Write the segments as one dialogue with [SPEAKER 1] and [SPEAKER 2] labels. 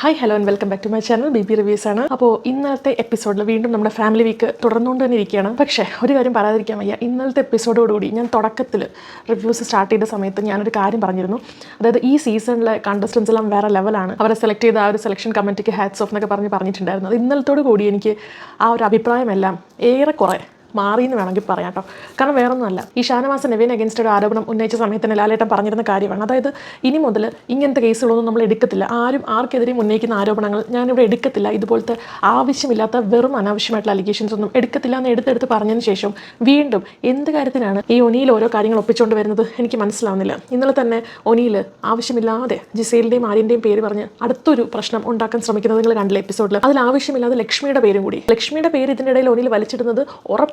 [SPEAKER 1] Hi hello and welcome back to my channel B B reviews ആണ്. അപ്പോൾ ഇന്നത്തെ എപ്പിസോഡിൽ വീണ്ടും നമ്മുടെ ഫാമിലി വീക്ക് തുടർന്നുകൊണ്ട് തന്നെ ഇരിക്കുകയാണ്. പക്ഷേ ഒരു കാര്യം പറയാതിരിക്കാൻ വയ്യ. ഇന്നലത്തെ എപ്പിസോഡോടുകൂടി ഞാൻ തുടക്കത്തിൽ റിവ്യൂസ് സ്റ്റാർട്ട് ചെയ്ത സമയത്ത് ഞാനൊരു കാര്യം പറഞ്ഞിരുന്നു. അതായത് ഈ സീസണിലെ കണ്ടസ്റ്റൻസ് എല്ലാം വേറെ ലെവലാണ് അവരെ സെലക്ട് ചെയ്ത ആ ഒരു സെലക്ഷൻ കമ്മിറ്റിക്ക് ഹാറ്റ്സ് ഓഫ് എന്നൊക്കെ പറഞ്ഞ് പറഞ്ഞിട്ടുണ്ടായിരുന്നു. അത് ഇന്നലത്തോടു കൂടി എനിക്ക് ആ ഒരു അഭിപ്രായമെല്ലാം ഏറെക്കുറെ മാറി എന്ന് വേണമെങ്കിൽ പറയാം കേട്ടോ. കാരണം വേറൊന്നുമല്ല. ഈ ഷാനവാസ് നവീൻ അഗേൻസ്റ്റ് ഒരു ആരോപണം ഉന്നയിച്ച സമയത്ത് ലാലേട്ടൻ പറഞ്ഞിരുന്ന കാര്യമാണ്. അതായത് ഇനി മുതൽ ഇങ്ങനത്തെ കേസുകളൊന്നും നമ്മൾ എടുക്കത്തില്ല. ആരും ആർക്കെതിരെയും ഉന്നയിക്കുന്ന ആരോപണങ്ങൾ ഞാനിവിടെ എടുക്കത്തില്ല. ഇതുപോലത്തെ ആവശ്യമില്ലാത്ത വെറും അനാവശ്യമായിട്ടുള്ള അലിഗേഷൻസ് ഒന്നും എടുക്കത്തില്ല എന്ന് എടുത്തെടുത്ത് പറഞ്ഞതിന് ശേഷം വീണ്ടും എന്ത് കാര്യത്തിനാണ് ഈ ഒനിയിൽ ഓരോ കാര്യങ്ങൾ ഒപ്പിച്ചുകൊണ്ട് വരുന്നത് എനിക്ക് മനസ്സിലാവുന്നില്ല. ഇന്നലെ തന്നെ ഒനിയിൽ ആവശ്യമില്ലാതെ ജിസേലിന്റെയും ആര്യന്റെയും പേര് പറഞ്ഞ് അടുത്തൊരു പ്രശ്നം ഉണ്ടാക്കാൻ ശ്രമിക്കുന്നത് നിങ്ങൾ കണ്ടില്ല എപ്പിസോഡിൽ അതിൽ ആവശ്യമില്ലാതെ ലക്ഷ്മിയുടെ പേരും കൂടി. ലക്ഷ്മിയുടെ പേര് ഇതിനിടയിൽ ഒനിയിൽ വലിച്ചിടുന്നത്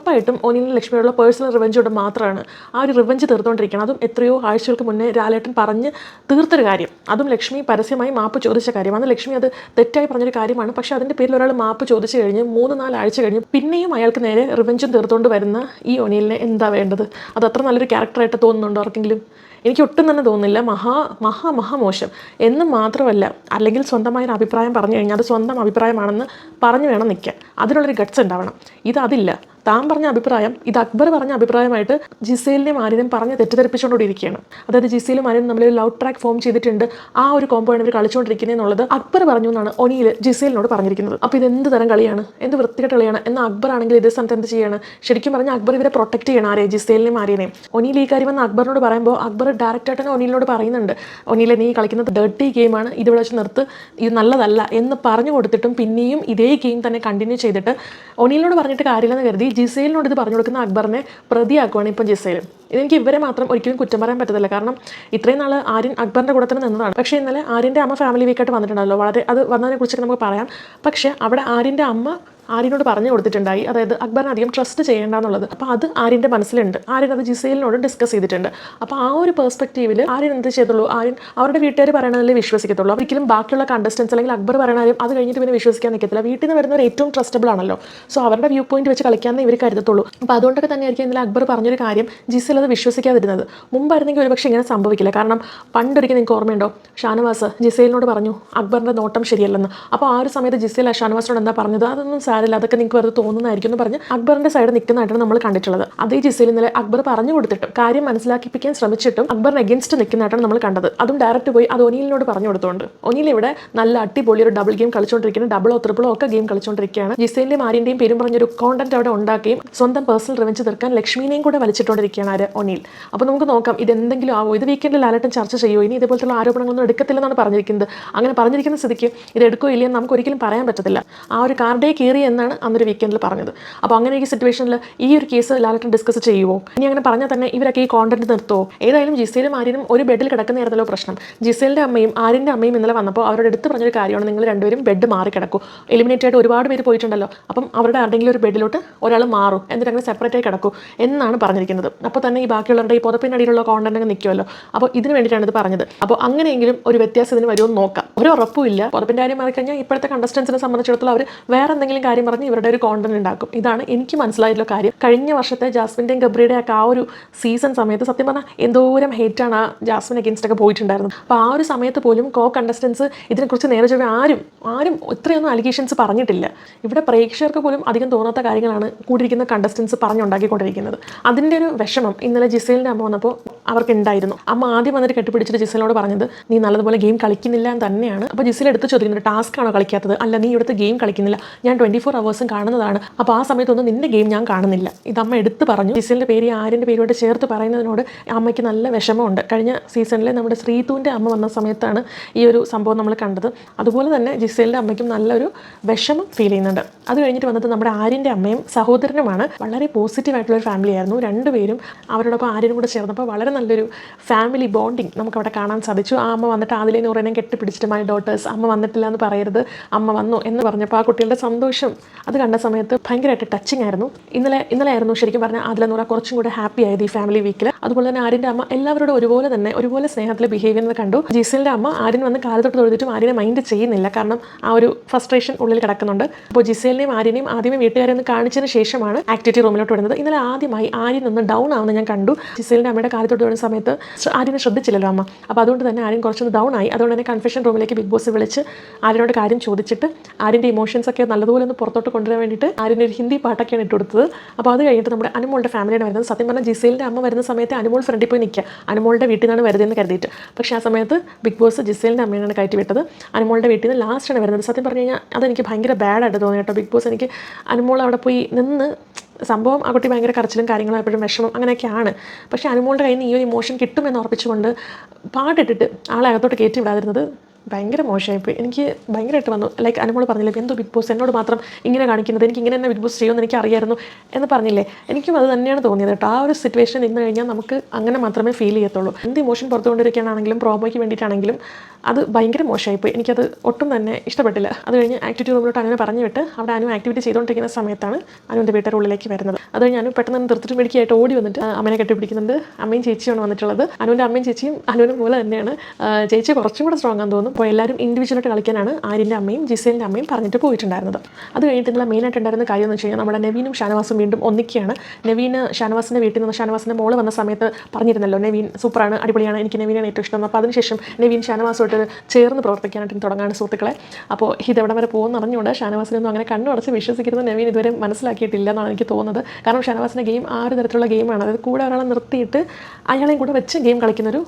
[SPEAKER 1] ഉറപ്പായിട്ടും ഒനിയിൽ ലക്ഷ്മിയോടുള്ള പേഴ്സണൽ റിവഞ്ചോട് മാത്രമാണ് ആ ഒരു റിവഞ്ച് തീർത്തുകൊണ്ടിരിക്കണം അതും എത്രയോ ആഴ്ചകൾക്ക് മുന്നേ രാലേട്ടൻ പറഞ്ഞ് തീർത്തൊരു കാര്യം. അതും ലക്ഷ്മി പരസ്യമായി മാപ്പ് ചോദിച്ച കാര്യം അന്ന് ലക്ഷ്മി അത് തെറ്റായി പറഞ്ഞൊരു കാര്യമാണ്. പക്ഷേ അതിന്റെ പേരിൽ ഒരാൾ മാപ്പ് ചോദിച്ചു കഴിഞ്ഞ് മൂന്ന് നാല് ആഴ്ച കഴിഞ്ഞ് പിന്നെയും അയാൾക്ക് നേരെ റിവഞ്ചും തീർത്തുകൊണ്ട് വരുന്ന ഈ ഒനിയലിനെ എന്താ വേണ്ടത്? അത് അത്ര നല്ലൊരു ക്യാരക്ടറായിട്ട് തോന്നുന്നുണ്ടോ ആർക്കെങ്കിലും? എനിക്ക് ഒട്ടും തന്നെ തോന്നുന്നില്ല. മഹാ മഹാ മഹാമോശം എന്ന് മാത്രമല്ല അല്ലെങ്കിൽ സ്വന്തമായ ഒരു അഭിപ്രായം പറഞ്ഞു കഴിഞ്ഞാൽ അത് സ്വന്തം അഭിപ്രായമാണെന്ന് പറഞ്ഞു വേണം നിൽക്കാൻ. അതിനുള്ളൊരു ഗട്ട്സ് ഉണ്ടാവണം. ഇത് അതില്ല. താൻ പറഞ്ഞ അഭിപ്രായം ഇത് അക്ബർ പറഞ്ഞ അഭിപ്രായമായിട്ട് ജിസേലിനെയും ആര്യനും പറഞ്ഞ് തെറ്റിദ്ധരിപ്പിച്ചുകൊണ്ടിരിക്കുകയാണ് അതായത് ജിസേലും ആര്യനും തമ്മിൽ ലവ് ട്രാക്ക് ഫോം ചെയ്തിട്ടുണ്ട്. ആ ഒരു കോമ്പോയാണ് ഇവർ കളിച്ചുകൊണ്ടിരിക്കുന്നത് എന്നുള്ളത് അക്ബർ പറഞ്ഞു എന്നാണ് ഒനിയിൽ ജിസേലിനോട് പറഞ്ഞിരിക്കുന്നത്. അപ്പോൾ ഇത് എന്ത് തരം കളിയാണ്? എന്ത് വൃത്തികെട്ട കളിയാണ്? എന്നാൽ അക്ബർ ആണെങ്കിൽ ഇതേ സ്ഥലത്ത് എന്ത് ചെയ്യാണ്? ശരിക്കും പറഞ്ഞാൽ അക്ബർ ഇവരെ പ്രൊട്ടക്ട് ചെയ്യണം ആരെ? ജിസേലിനെയും ആര്യനെയും ഒനിയിൽ ഈ കാര്യം എന്ന് അക്ബറിനോട് പറയുമ്പോൾ അക്ബർ ഡയറക്റ്റായിട്ട് തന്നെ ഒനിയിലിനോട് പറയുന്നുണ്ട്. ഒനിയിലെ നീ കളിക്കുന്നത് ഡേർട്ടി ഗെയിമാണ് ഇതിവിടെ വെച്ച് നിർത്ത്. ഇത് നല്ലതല്ല എന്ന് പറഞ്ഞു കൊടുത്തിട്ടും പിന്നെയും ഇതേ ഗെയിം തന്നെ കണ്ടിന്യൂ ചെയ്തിട്ട് ഒനിയിലിനോട് പറഞ്ഞിട്ട് കാര്യമില്ലെന്ന് കരുതി ജിസേലിനോട് ഇത് പറഞ്ഞു കൊടുക്കുന്ന അക്ബറിനെ പ്രതിയാക്കുവാണ് ഇപ്പം ജിസേലും ഇതെനിക്ക് ഇവരെ മാത്രം ഒരിക്കലും കുറ്റം പറയാൻ പറ്റത്തില്ല. കാരണം ഇത്രയും നാൾ ആര്യൻ അക്ബറിന്റെ കൂടെ തന്നെ നിന്നതാണ്. പക്ഷേ ഇന്നലെ ആര്യന്റെ അമ്മ ഫാമിലി വീക്കായിട്ട് വന്നിട്ടുണ്ടല്ലോ വളരെ അത് വന്നതിനെ കുറിച്ചൊക്കെ നമുക്ക് പറയാം. പക്ഷേ അവിടെ ആര്യന്റെ അമ്മ ആര്യനോട് പറഞ്ഞു കൊടുത്തിട്ടുണ്ടായി. അതായത് അക്ബറിനെ അധികം ട്രസ്റ്റ് ചെയ്യേണ്ട എന്നുള്ളത്. അപ്പോൾ അത് ആര്യന്റെ മനസ്സിലുണ്ട്. ആര്യൻ അത് ജിസേലിനോട് ഡിസ്കസ് ചെയ്തിട്ടുണ്ട്. അപ്പോൾ ആ ഒരു പെർസ്പെക്റ്റീവിൽ ആര്യൻ എന്ത് ചെയ്തുള്ളൂ? ആര്യൻ അവരുടെ വീട്ടുകാർ പറയണതിൽ വിശ്വസിക്കത്തുള്ളൂ. ഒരിക്കലും ബാക്കിയുള്ള കണ്ടസ്റ്റൻസ് അല്ലെങ്കിൽ അക്ബർ പറയണാലും അത് കഴിഞ്ഞിട്ട് പിന്നെ വിശ്വസിക്കാൻ നിൽക്കത്തില്ല വീട്ടിൽ നിന്ന് വരുന്നവർ ഏറ്റവും ട്രസ്റ്റബിൾ ആണല്ലോ. സോ അവരുടെ വ്യൂ പോയിന്റ് വെച്ച് കളിക്കാമെന്ന് ഇവർ കരുതത്തുള്ളൂ. അപ്പോൾ അതുകൊണ്ടൊക്കെ തന്നെയായിരിക്കും ഇന്നലെ അക്ബർ പറഞ്ഞൊരു കാര്യം ജിസേൽ അത് വിശ്വസിക്കാതിരുന്നത്. മുമ്പായിരുന്നെങ്കിൽ ഒരുപക്ഷെ ഇങ്ങനെ സംഭവിക്കില്ല. കാരണം പണ്ടൊരിക്കൽ നിങ്ങൾക്ക് ഓർമ്മയുണ്ടോ? ഷാനവാസ് ജിസേലിനോട് പറഞ്ഞു അക്ബറിന്റെ നോട്ടം ശരിയല്ലെന്ന്. അപ്പോൾ ആ ഒരു സമയത്ത് ജിസേൽ ഷാനവാസിനോട് എന്താ പറഞ്ഞത്? അതൊന്നും സാരില്ല അതൊക്കെ നിങ്ങൾക്ക് വെറുതെ തോന്നുന്നതായിരിക്കും എന്ന് പറഞ്ഞ് അക്ബറിന്റെ സൈഡ് നിൽക്കുന്നതായിട്ടാണ് നമ്മൾ കണ്ടിട്ടുള്ളത്. അതേ ജിസേൽ ഇന്നലെ അക്ബർ പറഞ്ഞു കൊടുത്തിട്ടും കാര്യം മനസ്സിലാക്കിപ്പിക്കാൻ ശ്രമിച്ചിട്ടും അക്ബറിന് അഗേൻസ്റ്റ് നിൽക്കുന്നതായിട്ടാണ് നമ്മൾ കണ്ടത്. അതും ഡയറക്റ്റ് പോയി അത് ഒനീലിനോട് പറഞ്ഞു കൊടുത്തുകൊണ്ട് ഒനീൽ ഇവിടെ നല്ല അടിപൊളി ഒരു ഡബിൾ ഗെയിം കളിച്ചുകൊണ്ടിരിക്കുന്നു ഡബിളോ ത്രിപ്പിളോ ഒക്കെ ഗെയിം കളിച്ചുകൊണ്ടിരിക്കുകയാണ് ജിസേലിന്റെയും മാരിന്റെയും പേരും പറഞ്ഞൊരു കോണ്ടന്റ് അവിടെ ഉണ്ടാക്കുകയും സ്വന്തം പേഴ്സണൽ റിവഞ്ച് തീർക്കാൻ ലക്ഷ്മിനെയും കൂടെ വലിച്ചിട്ടുകൊണ്ടിരിക്കുകയാണ് ആര്? ഒനീൽ. അപ്പോൾ നമുക്ക് നോക്കാം ഇത് എന്തെങ്കിലും ആവോ? ഇത് വീക്കെൻഡിൽ ലാലട്ടൻ ചർച്ച ചെയ്യുമോ ഇനി ഇതുപോലത്തുള്ള ആരോപണങ്ങളൊന്നും എടുക്കത്തില്ലെന്നാണ് പറഞ്ഞിരിക്കുന്നത്. അങ്ങനെ പറഞ്ഞിരിക്കുന്ന സ്ഥിതിക്ക് ഇത് എടുക്കോ ഇല്ലയെന്ന് നമുക്ക് ഒരിക്കലും പറയാൻ പറ്റത്തില്ല. ആ ഒരു കാർഡേ കയറി എന്നാണ് അന്നൊരു വീക്കെൻഡിൽ പറഞ്ഞത്. അപ്പോൾ അങ്ങനെ ഈ സിറ്റുവേഷനിൽ ഈ ഒരു കേസ് ലാലട്ടൻ ഡിസ്കസ് ചെയ്യുമോ ഇനി അങ്ങനെ പറഞ്ഞാൽ തന്നെ ഇവരൊക്കെ ഈ കോണ്ടന്റ് നിർത്തുമോ ഏതായാലും ജിസേലും ആര്യനും ഒരു ബെഡിൽ കിടക്കുന്നതായിരുന്നല്ലോ പ്രശ്നം. ജിസേലിന്റെ അമ്മയും ആര്യന്റെ അമ്മയും ഇന്നലെ വന്നപ്പോൾ അവരുടെ എടുത്ത് പറഞ്ഞൊരു കാര്യമാണ് നിങ്ങൾ രണ്ടുപേരും ബെഡ് മാറി കിടക്കും. എലിമിനേറ്റ് ആയിട്ട് ഒരുപാട് പേര് പോയിട്ടുണ്ടല്ലോ. അപ്പം അവരുടെ ആരുടെങ്കിലും ഒരു ബെഡിലോട്ട് ഒരാൾ മാറും. എന്നിട്ട് അങ്ങനെ സെപ്പറേറ്റ് ആയി കിടക്കും എന്നാണ് പറഞ്ഞിരിക്കുന്നത്. അപ്പോൾ തന്നെ ഈ ബാക്കിയുള്ളവരുടെ ഈ പുതപ്പിനടിയിലുള്ള കോണ്ടന്റ് അങ്ങ് നിൽക്കുമല്ലോ അപ്പോൾ ഇതിന് വേണ്ടിയിട്ടാണ് ഇത് പറഞ്ഞത്. അപ്പോൾ അങ്ങനെയെങ്കിലും ഒരു വ്യത്യാസം ഇതിന് വരുമെന്ന് നോക്കാം. ഒരു ഉറപ്പുമില്ല പുതപ്പിന്റെ കാര്യം മാറിക്കഴിഞ്ഞാൽ ഇപ്പോഴത്തെ കണ്ടസ്റ്റൻസിനെ സംബന്ധിച്ചിടത്തോളം അവർ വേറെ എന്തെങ്കിലും കാര്യം പറഞ്ഞ് ഇവരുടെ ഒരു കോണ്ടന്റ് ഉണ്ടാക്കും. ഇതാണ് എനിക്ക് മനസ്സിലായിട്ടുള്ള കാര്യം. കഴിഞ്ഞ വർഷത്തെ ജാസ്മിന്റെയും ഗബ്രിയുടെ ഒക്കെ ആ ഒരു സീസൺ സമയത്ത് സത്യം പറഞ്ഞാൽ എന്തോരം ഹേറ്റാണ് ആ ജാസ്മിൻ അഗേൻസ്റ്റ് ഒക്കെ പോയിട്ടുണ്ടായിരുന്നത്. അപ്പോൾ ആ ഒരു സമയത്ത് പോലും കോ കണ്ടസ്റ്റൻസ് ഇതിനെക്കുറിച്ച് നേരെ ചൊവ്വേ ആരും ആരും ഇത്രയൊന്നും അലിഗേഷൻസ് പറഞ്ഞിട്ടില്ല. ഇവിടെ പ്രേക്ഷകർക്ക് പോലും അധികം തോന്നാത്ത കാര്യങ്ങളാണ് കൂടിയിരിക്കുന്ന കണ്ടസ്റ്റൻസ് പറഞ്ഞുണ്ടാക്കിക്കൊണ്ടിരിക്കുന്നത്. അതിന്റെ ഒരു വിഷമം ഇന്നലെ ജിസേലിന്റെ അമ്മ വന്നപ്പോൾ അവർക്ക് ഉണ്ടായിരുന്നു അമ്മ ആദ്യം വന്നിട്ട് കെട്ടിപ്പിടിച്ചിട്ട് ജിസലിനോട് പറഞ്ഞത് നീ നല്ലതുപോലെ ഗെയിം കളിക്കുന്നില്ല എന്ന് തന്നെയാണ്. അപ്പോൾ ജിസൽ എടുത്ത് ചോദിക്കുന്നത് ടാസ്ക് ആണോ കളിക്കാത്തത്? അല്ല നീ ഇവിടുത്തെ ഗെയിം കളിക്കുന്നില്ല. ഞാൻ ട്വന്റി ഫോർ അവേഴ്സും കാണുന്നതാണ്. അപ്പോൾ ആ സമയത്തൊന്നും നിന്റെ ഗെയിം ഞാൻ കാണുന്നില്ല. ഇത് അമ്മ എടുത്ത് പറഞ്ഞു. ജിസലിന്റെ പേര് ആര്യന്റെ പേരോട് ചേർത്ത് പറയുന്നതിനോട് അമ്മയ്ക്ക് നല്ല വിഷമമുണ്ട്. കഴിഞ്ഞ സീസണിലെ നമ്മുടെ ശ്രീതുവിന്റെ അമ്മ വന്ന സമയത്താണ് ഈ ഒരു സംഭവം നമ്മൾ കണ്ടത്. അതുപോലെ തന്നെ ജിസേലിന്റെ അമ്മയ്ക്കും നല്ലൊരു വിഷമം ഫീൽ ചെയ്യുന്നുണ്ട്. അത് കഴിഞ്ഞിട്ട് വന്നത് നമ്മുടെ ആര്യന്റെ അമ്മയും സഹോദരനുമാണ്. വളരെ പോസിറ്റീവ് ആയിട്ടുള്ള ഒരു ഫാമിലി ആയിരുന്നു. രണ്ടുപേരും അവരോടൊപ്പം ആര്യനും കൂടെ ചേർന്നപ്പോൾ വളരെ നല്ലൊരു ഫാമിലി ബോണ്ടിങ് നമുക്കവിടെ കാണാൻ സാധിച്ചു. ആ അമ്മ വന്നിട്ട് ആദിലെ നൂറിനെ കെട്ടിപ്പിടിച്ചിട്ട് മൈ ഡോട്ടേഴ്സ് അമ്മ വന്നിട്ടില്ല എന്ന് പറയരുത് അമ്മ വന്നു എന്ന് പറഞ്ഞപ്പോൾ ആ കുട്ടികളുടെ സന്തോഷം അത് കണ്ട സമയത്ത് ഭയങ്കരമായിട്ട് ടച്ചിങ് ആയിരുന്നു. ഇന്നലെ ഇന്നലെ ആയിരുന്നു ശരിക്കും പറഞ്ഞാൽ ആദില നൂറ കുറച്ചും കൂടെ ഹാപ്പി ആയത് ഈ ഫാമിലി വീക്കിൽ അതുപോലെ തന്നെ ആര്യന്റെ അമ്മ എല്ലാവരോടും ഒരുപോലെ തന്നെ ഒരുപോലെ സ്നേഹത്തിൽ ബിഹേവ് ചെയ്യുന്നത് കണ്ടു. ജിസലിന്റെ അമ്മ ആര്യൻ വന്ന് കാലത്തോട്ട് തൊഴുതിട്ടും ആര്യനെ മൈൻഡ് ചെയ്യുന്നില്ല. കാരണം ആ ഒരു ഫ്രസ്ട്രേഷൻ ഉള്ളിൽ കിടക്കുന്നുണ്ട്. അപ്പോൾ ജിസലിനെയും ആര്യനെയും ആദ്യമേ വീട്ടുകാരെ കാണിച്ചതിന് ശേഷമാണ് ആക്ടിവിറ്റി റൂമിലോട്ട് വരുന്നത്. ഇന്നലെ ആദ്യമായി ആര്യൻ ഒന്ന് ഡൗൺ ആവുന്ന ഞാൻ കണ്ടു. ജിസലിന്റെ അമ്മയുടെ കാലത്തോട്ട് വരുന്ന സമയത്ത് ആര്യനെ ശ്രദ്ധിച്ചില്ലല്ലോ അമ്മ. അപ്പോൾ അതുകൊണ്ട് തന്നെ ആര്യൻ കുറച്ചൊന്ന് ഡൗൺ ആയി. അതുകൊണ്ട് തന്നെ കൺഫെഷൻ റൂമിലേക്ക് ബിഗ് ബോസ് വിളിച്ച് ആര്യനോട് കാര്യം ചോദിച്ചിട്ട് ആര്യന്റെ ഇമോഷൻസ് ഒക്കെ നല്ലതുപോലെ ഒന്ന് പുറത്തോട്ട് കൊണ്ടുവരാൻ വേണ്ടിയിട്ട് ആര്യന്റെ ഒരു ഹിന്ദി പാട്ടൊക്കെയാണ് ഇട്ട് കൊടുത്തത്. അപ്പോൾ അത് കഴിഞ്ഞിട്ട് നമ്മുടെ അനുമോളുടെ ഫാമിലിയാണ് വരുന്നത്. സത്യം പറഞ്ഞാൽ ജിസേലിന്റെ അമ്മ വരുന്ന സമയത്ത് അനുമോൾ ഫ്രണ്ടിൽ പോയി നിൽക്കുക അനുമോളുടെ വീട്ടിൽ നിന്നാണ് വരുന്നതെന്ന് കരുതിയിട്ട്. പക്ഷേ ആ സമയത്ത് ബിഗ് ബോസ് ജിസേലിന്റെ അമ്മയാണ് കയറ്റി വിട്ടത്. അനുമോളുടെ വീട്ടിൽ നിന്ന് ലാസ്റ്റാണ് വരുന്നത്. സത്യം പറഞ്ഞു കഴിഞ്ഞാൽ അതെനിക്ക് ഭയങ്കര ബാഡായിട്ട് തോന്നി കേട്ടോ. ബിഗ് ബോസ് എനിക്ക് അനുമോൾ അവിടെ പോയി നിന്ന് സംഭവം ആ കുട്ടി ഭയങ്കര കരച്ചിലും കാര്യങ്ങളും എപ്പോഴും വിഷമം അങ്ങനെയൊക്കെയാണ്. പക്ഷേ അനുമോളുടെ കയ്യിൽ നിന്ന് ഈ ഒരു ഇമോഷൻ കിട്ടുമെന്ന് ഉറപ്പിച്ചുകൊണ്ട് പാട്ടിട്ടിട്ട് ആളെ അകത്തോട്ട് കയറ്റി വിടാതിരുന്നത് ഭയങ്കര മോശമായിപ്പോയി എനിക്ക് ഭയങ്കരമായിട്ട് വന്നു. ലൈക്ക് അനുമോൾ പറഞ്ഞില്ലേ എന്തോ ബിഗ് ബോസ് എന്നോട് മാത്രം ഇങ്ങനെ കാണിക്കുന്നത്. എനിക്ക് ഇങ്ങനെ തന്നെ ബിഗ് ബോസ് ചെയ്യുമെന്ന് എനിക്ക് അറിയായിരുന്നു എന്ന് പറഞ്ഞില്ലേ. എനിക്കും അത് തന്നെയാണ് തോന്നിയത് കേട്ടോ. ആ ഒരു സിറ്റുവേഷൻ നിന്ന് കഴിഞ്ഞാൽ നമുക്ക് അങ്ങനെ മാത്രമേ ഫീൽ ചെയ്യത്തുള്ളൂ. എന്ത് ഇമോഷൻ പുറത്തുകൊണ്ടിരിക്കുകയാണെങ്കിലും പ്രോമോയ്ക്ക് വേണ്ടിയിട്ടാണെങ്കിലും അത് ഭയങ്കര മോശമായിപ്പോയി എനിക്കത് ഒട്ടും തന്നെ ഇഷ്ടപ്പെട്ടില്ല. അത് കഴിഞ്ഞ് ആക്ടിവിറ്റി റൂമിലോട്ട് അങ്ങനെ പറഞ്ഞു വിട്ട് അവിടെ അനു ആക്ടിവിറ്റി ചെയ്തുകൊണ്ടിരിക്കുന്ന സമയത്താണ് അനുവിന്റെ വീട്ടുകാരുടെ ഉള്ളിലേക്ക് വരുന്നത്. അത് കഴിഞ്ഞ് അനു പെട്ടെന്ന് തന്നെ തീർത്തിട്ട് മേടിക്കായിട്ട് ഓടി വന്നിട്ട് അമ്മനെ കെട്ടിപ്പിടിക്കുന്നുണ്ട്. അമ്മയും ചേച്ചിയാണ് വന്നിട്ടുള്ളത്. അനുവിന്റെ അമ്മയും ചേച്ചിയും അനുവിനും പോലെ തന്നെയാണ്. ചേച്ചി കുറച്ചും കൂടെ സ്ട്രോങ് ആണെന്ന് തോന്നുന്നു. അപ്പോൾ എല്ലാവരും ഇൻഡിവിജ്വലായിട്ട് കളിക്കാനാണ് ആര്യന്റെ അമ്മയും ജിസേലിന്റെ അമ്മയും പറഞ്ഞിട്ട് പോയിട്ടുണ്ടായിരുന്നത്. അത് കഴിഞ്ഞിട്ട് ഇന്നലെ മെയിനായിട്ട് ഉണ്ടായിരുന്ന കാര്യം എന്ന് വെച്ച് കഴിഞ്ഞാൽ നമ്മുടെ നവീനും ഷാനവാസും വീണ്ടും ഒന്നിക്കുകയാണ്. നവീന് ഷാനവാസിന്റെ വീട്ടിൽ നിന്ന് ഷാനവാസിന്റെ മോൾ വന്ന സമയത്ത് പറഞ്ഞിരുന്നല്ലോ നവീൻ സൂപ്പറാണ് അടിപൊളിയാണ് എനിക്ക് നവീനാണ് ഏറ്റവും ഇഷ്ടം അപ്പോൾ അതിനുശേഷം നവീൻ ഷാനവാസുമായിട്ട് ചേർന്ന് പ്രവർത്തിക്കാനായിട്ട് തുടങ്ങാണ് സുഹൃത്തുക്കളെ. അപ്പോൾ ഇതെവിടെ വരെ പോകുമെന്ന് അറിഞ്ഞുകൊണ്ട് ഷാനവാസിനൊന്നും അങ്ങനെ കണ്ണുടച്ച് വിശ്വസിക്കുന്ന നവീൻ ഇതുവരെ മനസ്സിലാക്കിയിട്ടില്ല എന്നാണ് എനിക്ക് തോന്നുന്നത്. കാരണം ഷാനവാസിന്റെ ഗെയിം ആ ഒരു തരത്തിലുള്ള ഗെയിമാണ്. അതായത് കൂടെ ഒരാളെ നിർത്തിയിട്ട് അയാളെയും കൂടെ വെച്ച് ഗെയിം കളിക്കുന്നൊരു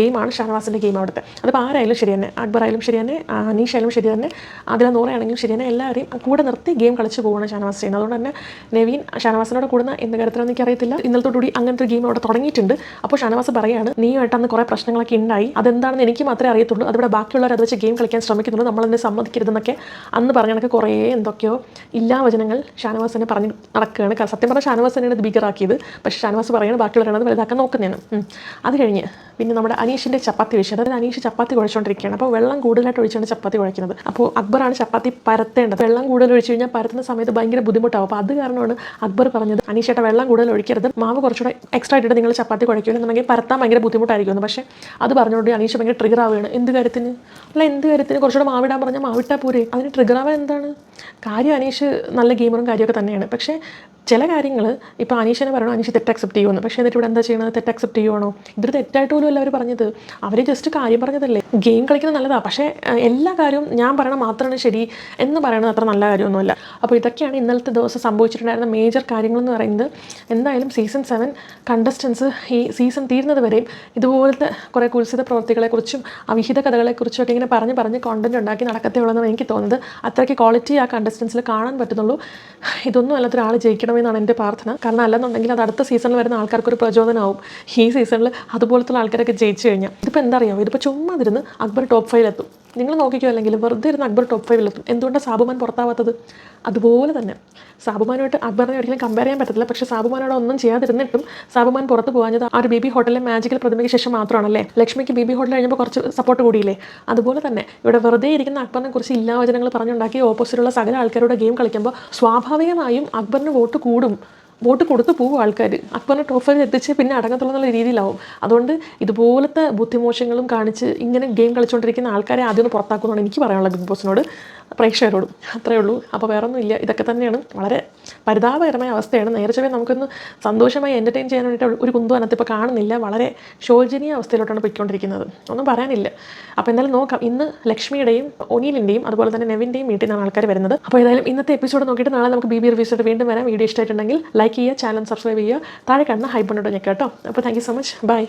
[SPEAKER 1] ഗെയിമാണ് ഷാനവാസിന്റെ ഗെയിം അവിടുത്തെ. അതിപ്പോൾ ആരായാലും ശരി തന്നെ അക്ബർ ആയാലും ശരി തന്നെ അനീഷായാലും ശരി തന്നെ അതിലെ നൂറയാണെങ്കിലും ശരി തന്നെ എല്ലാവരെയും കൂടെ നിർത്തി ഗെയിം കളിച്ച് പോവുകയാണ് ഷാനവാസ് ചെയ്യുന്നത്. അതുകൊണ്ട് തന്നെ നവീൻ ഷാനവാസിനോട് കൂടുന്ന എന്ത് കാര്യത്തിലാണെന്ന് എനിക്കറിയത്തില്ല. ഇന്നലത്തോടുകൂടി അങ്ങനത്തെ ഒരു ഗെയിം അവിടെ തുടങ്ങിയിട്ടുണ്ട്. അപ്പോൾ ഷാനവാസ് പറയാണ് നീയുമായിട്ട് അന്ന് കുറേ പ്രശ്നങ്ങളൊക്കെ ഉണ്ടായി. അതെന്താണെന്ന് എനിക്ക് മാത്രമേ അറിയത്തുള്ളൂ. അതിവിടെ ബാക്കിയുള്ളവർ അത് വെച്ച് ഗെയിം കളിക്കാൻ ശ്രമിക്കുന്നുള്ളൂ നമ്മളതിനെ സമ്മതിക്കരുതെന്നൊക്കെ അന്ന് പറഞ്ഞ കണക്ക് കുറേ എന്തൊക്കെയോ ഇല്ലാ വചനങ്ങൾ ഷാനവാസിനെ പറഞ്ഞ് നടക്കുകയാണ്. സത്യം പറഞ്ഞാൽ ഷാനവാസ് തന്നെയാണ് ഇത് ബിഗറാക്കിയത് പക്ഷേ ഷാനവാസ് പറയുന്നത് ബാക്കിയുള്ളവരാണ് അത് വലുതാക്കാൻ നോക്കുന്നതാണ്. അത് കഴിഞ്ഞ് പിന്നെ നമ്മുടെ അനീഷിന്റെ ചപ്പാത്തി വിഷയം. അതായത് അനീഷ് ചപ്പാത്തി കുഴച്ചുകൊണ്ടിരിക്കുകയാണ്. അപ്പോൾ വെള്ളം കൂടുതലായിട്ട് ഒഴിച്ചാണ് ചപ്പാത്തി കുഴക്കുന്നത്. അപ്പോൾ അക്ബറാണ് ചപ്പാത്തി പരത്തേണ്ടത്. വെള്ളം കൂടുതൽ ഒഴിച്ചു കഴിഞ്ഞാൽ പരത്തുന്ന സമയത്ത് ഭയങ്കര ബുദ്ധിമുട്ടാവും. അപ്പോൾ അത് കാരണമാണ് അക്ബർ പറഞ്ഞത് അനീഷേട്ട വെള്ളം കൂടുതൽ ഒഴിക്കരുത്. മാവ് കുറച്ചുകൂടെ എക്സ്ട്രാ ഇട്ടിട്ട് നിങ്ങൾ ചപ്പാത്തി കുഴക്കുകയാണെന്നുണ്ടെങ്കിൽ പരത്താൻ ഭയങ്കര ബുദ്ധിമുട്ടായിരിക്കും പക്ഷേ അത് പറഞ്ഞുകൊണ്ട് അനീഷ് ഭയങ്കര ട്രിഗർ ആവുകയാണ്. എന്ത് കാര്യത്തിന്? അല്ല എന്ത് കാര്യത്തിന്? കുറച്ചുകൂടെ മാവിടാൻ പറഞ്ഞാൽ മാവിട്ടാൽ പോരെ. അതിന് ട്രിഗർ ആവാൻ എന്താണ്? കാര്യം അനീഷ് നല്ല ഗെയിമറും കാര്യമൊക്കെ തന്നെയാണ്. പക്ഷേ ചില കാര്യങ്ങൾ ഇപ്പോൾ അനീഷിനെ പറയണോ അനീഷ് തെറ്റ് അക്സെപ്റ്റ് ചെയ്യുമെന്ന് പക്ഷേ എന്നിട്ട് ഇവിടെ എന്താ ചെയ്യണത്? തെറ്റ് അക്സെപ്റ്റ് ചെയ്യുവാണോ? ഇതൊരു തെറ്റായിട്ട് പോലും അല്ല അവർ പറഞ്ഞത്. അവർ ജസ്റ്റ് കാര്യം പറഞ്ഞതല്ലേ. ഗെയിം കളിക്കുന്നത് നല്ലതാണ് പക്ഷേ എല്ലാ കാര്യവും ഞാൻ പറയണ മാത്രമാണ് ശരി എന്ന് പറയണത് അത്ര നല്ല കാര്യമൊന്നുമല്ല. അപ്പോൾ ഇതൊക്കെയാണ് ഇന്നലത്തെ ദിവസം സംഭവിച്ചിട്ടുണ്ടായിരുന്ന മേജർ കാര്യങ്ങളെന്ന് പറയുന്നത്. എന്തായാലും സീസൺ സെവൻ കണ്ടസ്റ്റൻസ് ഈ സീസൺ തീരുന്നത് വരെയും ഇതുപോലത്തെ കുറേ കുത്സിത പ്രവൃത്തികളെക്കുറിച്ചും അവിഹിത കഥകളെക്കുറിച്ചും ഒക്കെ ഇങ്ങനെ പറഞ്ഞ് പറഞ്ഞ് കോണ്ടന്റ് ഉണ്ടാക്കി നടക്കത്തേ ഉള്ളതെന്ന് എനിക്ക് തോന്നുന്നത്. അത്രയ്ക്ക് ക്വാളിറ്റി ആ കണ്ടസ്റ്റൻസിൽ കാണാൻ പറ്റുന്നുള്ളൂ. ഇതൊന്നും അല്ലാത്ത ഒരാൾ ജയിക്കണമെന്നാണ് എന്റെ പ്രാർത്ഥന. കാരണം അല്ലെന്നുണ്ടെങ്കിൽ അത് അടുത്ത സീസണിൽ വരുന്ന ആൾക്കാർക്ക് ഒരു പ്രചോദനമാവും ഈ സീസണിൽ അതുപോലത്തുള്ള ആൾക്കാരൊക്കെ ജയിച്ചു കഴിഞ്ഞാൽ. ഇതിപ്പോൾ എന്താ അറിയാമോ ഇതിപ്പോൾ ചുമ്മാതിരുന്ന് അക്ബർ ടോപ്പ് ഫൈവിലെത്തും നിങ്ങൾ നോക്കിക്കോ അല്ലെങ്കിൽ വെറുതെ ഇരുന്ന് അക്ബർ ടോപ്പ് ഫൈവിലെത്തും എന്തുകൊണ്ടാണ് സാബുമാൻ പുറത്താവാത്തത്? അതുപോലെ തന്നെ സാബുമാനുമായിട്ട് അക്ബറിനെ ഒരിക്കലും കമ്പയർ ചെയ്യാൻ പറ്റത്തില്ല. പക്ഷേ സാബുമാനോട് ഒന്നും ചെയ്യാതിരുന്നിട്ടും സാബുമാൻ പുറത്ത് പോകാഞ്ഞത് ആ ഒരു ബേബി ഹോട്ടലിലെ മാജിക്കൽ പ്രതിമയ്ക്ക് ശേഷം മാത്രമാണല്ലേ? ലക്ഷ്മിക്ക് ബേബി ഹോട്ടൽ കഴിഞ്ഞപ്പോൾ കുറച്ച് സപ്പോർട്ട് കൂടിയില്ലേ? അതുപോലെ തന്നെ ഇവിടെ വെറുതെ ഇരിക്കുന്ന അക്ബറിനെ കുറിച്ച് ഇല്ലാവചനങ്ങൾ പറഞ്ഞുണ്ടാക്കി ഓപ്പോസിറ്റുള്ള സകല ആൾക്കാരുടെ ഗെയിം കളിക്കുമ്പോൾ സ്വാഭാവികമായും അക്ബറിന് വോട്ട് കൂടും. വോട്ട് കൊടുത്തു പോകും ആൾക്കാർ അക്ബറിനെ ട്രോഫിയിൽ എത്തിച്ച് പിന്നെ അടങ്ങത്തുള്ള എന്നുള്ള രീതിയിലാവും. അതുകൊണ്ട് ഇതുപോലത്തെ ബുദ്ധിമോശങ്ങളും കാണിച്ച് ഇങ്ങനെ ഗെയിം കളിച്ചുകൊണ്ടിരിക്കുന്ന ആൾക്കാരെ ആദ്യം ഒന്ന് പുറത്താക്കുന്നതാണ് എനിക്ക് പറയാനുള്ളത് ബിഗ് ബോസിനോട്. പ്രേക്ഷകരോടും. അത്രയേ ഉള്ളൂ. അപ്പോൾ വേറെ ഒന്നുമില്ല ഇതൊക്കെ തന്നെയാണ്. വളരെ പരിതാപകരമായ അവസ്ഥയാണ്. നേരെ ചൊവ്വേ നമുക്കൊന്ന് സന്തോഷമായി എന്റർടൈൻ ചെയ്യാൻ വേണ്ടിയിട്ട് ഒരു കുന്തു അനത്ത് ഇപ്പോൾ കാണുന്നില്ല. വളരെ ശോചനീയ അവസ്ഥയിലോട്ടാണ് പോയിക്കൊണ്ടിരിക്കുന്നത്. ഒന്നും പറയാനില്ല. അപ്പോൾ എന്തായാലും നോക്കാം. ഇന്ന് ലക്ഷ്മിയുടെയും ഒനീലിന്റെയും അതുപോലെ തന്നെ നെവിന്റെയും വീട്ടിൽ നിന്നാണ് ആൾക്കാർ വരുന്നത്. അപ്പോൾ ഏതായാലും ഇന്നത്തെ എപ്പിസോഡ് നോക്കിയിട്ട് നാളെ നമുക്ക് ബി ബി റിവ്യൂസായിട്ട് വീണ്ടും വരാം. വീഡിയോ ഇഷ്ടമായിട്ടുണ്ടെങ്കിൽ ലൈക്ക് ചെയ്യുക ചാനൽ സബ്സ്ക്രൈബ് ചെയ്യുക. താഴെ കാണുന്ന ഹൈബോണ്ടോട് ഞെക്കാം കേട്ടോ. അപ്പോൾ thank you so much bye